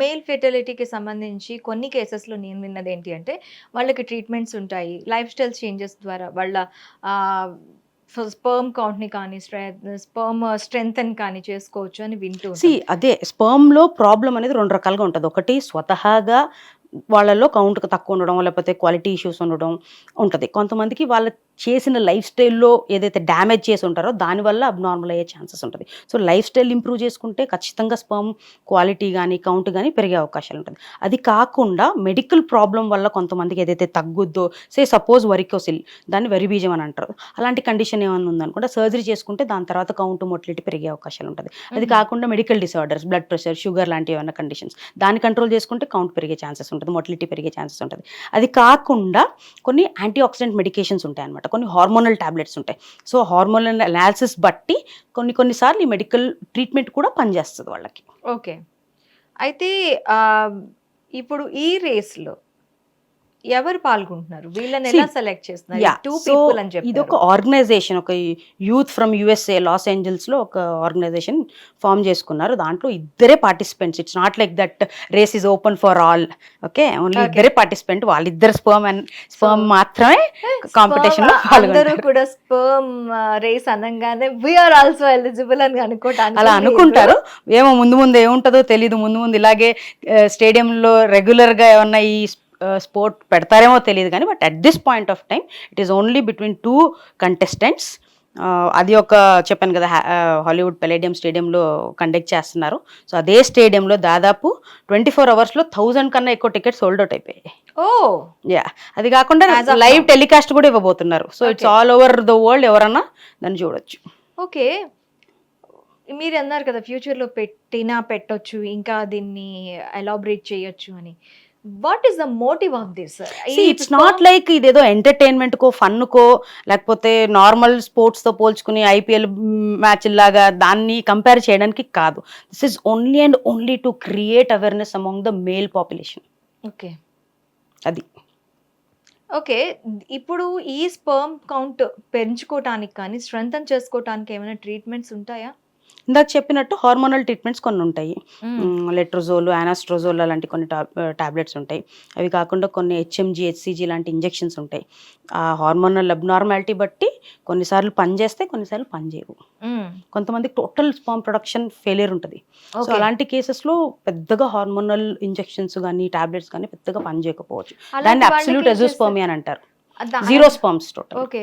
Male ఫెర్టిలిటీకి సంబంధించి కొన్ని కేసెస్లో నేను విన్నది ఏంటి అంటే వాళ్ళకి ట్రీట్మెంట్స్ ఉంటాయి. లైఫ్ స్టైల్ చేంజెస్ ద్వారా వాళ్ళ స్పర్మ్ కౌంట్ని కానీ స్పర్మ్ స్ట్రెంగ్త్ కానీ చేసుకోవచ్చు అని వింటూ సి అదే స్పర్మ్లో ప్రాబ్లం అనేది రెండు రకాలుగా ఉంటుంది. ఒకటి స్వతహాగా వాళ్ళలో కౌంట్ తక్కువ ఉండడం లేకపోతే క్వాలిటీ ఇష్యూస్ ఉండడం ఉంటుంది. కొంతమందికి వాళ్ళ చేసిన లైఫ్ స్టైల్లో ఏదైతే డ్యామేజ్ చేసి ఉంటారో దానివల్ల అబ్నార్మల్ అయ్యే ఛాన్సెస్ ఉంటుంది. సో లైఫ్ స్టైల్ ఇంప్రూవ్ చేసుకుంటే ఖచ్చితంగా స్పర్మ్ క్వాలిటీ కానీ కౌంట్ కానీ పెరిగే అవకాశాలు ఉంటుంది. అది కాకుండా మెడికల్ ప్రాబ్లం వల్ల కొంతమందికి ఏదైతే తగ్గుద్దో సే సపోజ్ వరికోసిల్ దాన్ని వరిబీజం అని అంటారు. అలాంటి కండిషన్ ఏమైనా ఉందనుకుంటే సర్జరీ చేసుకుంటే దాని తర్వాత కౌంట్ మొటిలిటీ పెరిగే అవకాశాలు ఉంటుంది. అది. కాకుండా medical disorders blood pressure sugar లాంటివి ఏమైనా కండిషన్స్ దాన్ని కంట్రోల్ చేసుకుంటే కౌంట్ పెరిగే ఛాన్సెస్ ఉంటుంది మొటిలిటీ పెరిగే ఛాన్సెస్ ఉంటుంది. అది కాకుండా కొన్ని యాంటీ ఆక్సిడెంట్ మెడికేషన్స్ ఉంటాయి అనమాట కొన్ని హార్మోనల్ టాబ్లెట్స్ ఉంటాయి. సో హార్మోనల్ అనాలిసిస్ బట్టి కొన్ని కొన్నిసార్లు ఈ మెడికల్ ట్రీట్మెంట్ కూడా పనిచేస్తుంది వాళ్ళకి. ఓకే. అయితే ఇప్పుడు ఈ రేస్లో ఎవరు పాల్గొంటున్నారు? వీళ్ళని ఎలా సెలెక్ట్ చేస్తున్నారు? టూ పీపుల్ అని ఇది ఒక ఆర్గనైజేషన్ ఒక యూత్ ఫ్రమ్ యుఎస్ఏ లాస్ ఏంజల్స్లో ఒక ఆర్గనైజేషన్ ఫామ్ చేసుకున్నారు. దాంట్లో ఇద్దరే participants it's not like that race is open for all okay only. ఇద్దరే పార్టిసిపెంట్ వాళ్ళిద్దరు స్పర్మ్ అండ్ స్పర్మ్ మాత్రమే కాంపిటీషన్లో అందరూ కూడా స్పర్మ్ రేస్ అనగానే వీఆర్ ఆల్సో ఎలిజిబుల్ అని అనుకోవటానికి అలా. అనుకుంటారు. ఏమో ముందు ముందు ఏముంటుందో తెలియదు ముందు ముందు ఇలాగే స్టేడియంలో రెగ్యులర్గా ఏమన్నా ఈ స్పోర్ట్ పెడతారేమో తెలియదు కానీ but at this point of time it is only between two contestants అది ఒక చెప్పాను కదా హాలీవుడ్ పెలేడియం స్టేడియంలో కండక్ట్ చేస్తున్నారు. సో అదే స్టేడియంలో దాదాపు ట్వంటీ ఫోర్ అవర్స్లో థౌజండ్ కన్నా ఎక్కువ టికెట్స్ సోల్డ్ అవుట్ అయిపోయాయి. ఓ! యా అది కాకుండా లైవ్. టెలికాస్ట్ కూడా ఇవ్వబోతున్నారు. So it's. All over the world ఎవరన్నా దాన్ని చూడొచ్చు. ఓకే. మీరు అన్నారు కదా ఫ్యూచర్లో పెట్టినా పెట్టొచ్చు ఇంకా దీన్ని ఎలాబరేట్ చేయొచ్చు అని. What is the motive of this it's not like ఇదేదో ఎంటర్టైన్మెంట్ కో ఫన్ కో లేకపోతే నార్మల్ స్పోర్ట్స్తో పోల్చుకుని ఐపీఎల్ మ్యాచ్ లాగా దాన్ని కంపేర్ చేయడానికి కాదు. This is only and only to create awareness among the male population okay అది. ఓకే ఇప్పుడు ఈ స్పర్మ్ కౌంట్ పెంచుకోవటానికి కానీ స్ట్రెంగ్ చేసుకోవటానికి ఏమైనా ట్రీట్మెంట్స్ ఉంటాయా? ఇందాక చెప్పినట్టు హార్మోనల్ ట్రీట్మెంట్స్ కొన్ని ఉంటాయి. లెట్రోజోల్ ఆనాస్ట్రోజోల్ అలాంటి కొన్ని టాబ్లెట్స్ ఉంటాయి. అవి కాకుండా కొన్ని హెచ్ఎంజీ హెచ్సిజీ లాంటి ఇంజెక్షన్స్ ఉంటాయి. ఆ హార్మోనల్ అబ్నార్మాలిటీ బట్టి కొన్నిసార్లు పనిచేస్తే కొన్నిసార్లు పనిచేయవు. కొంతమంది టోటల్ స్పామ్ ప్రొడక్షన్ ఫెయిలియర్ ఉంటుంది. సో. అలాంటి కేసెస్లో పెద్దగా హార్మోనల్ ఇంజెక్షన్స్ కానీ టాబ్లెట్స్ కానీ పెద్దగా పనిచేయకపోవచ్చు దాన్ని అబ్సల్యూట్ ఏం ఎజోస్పర్మి అని అంటారు. Zero sperms total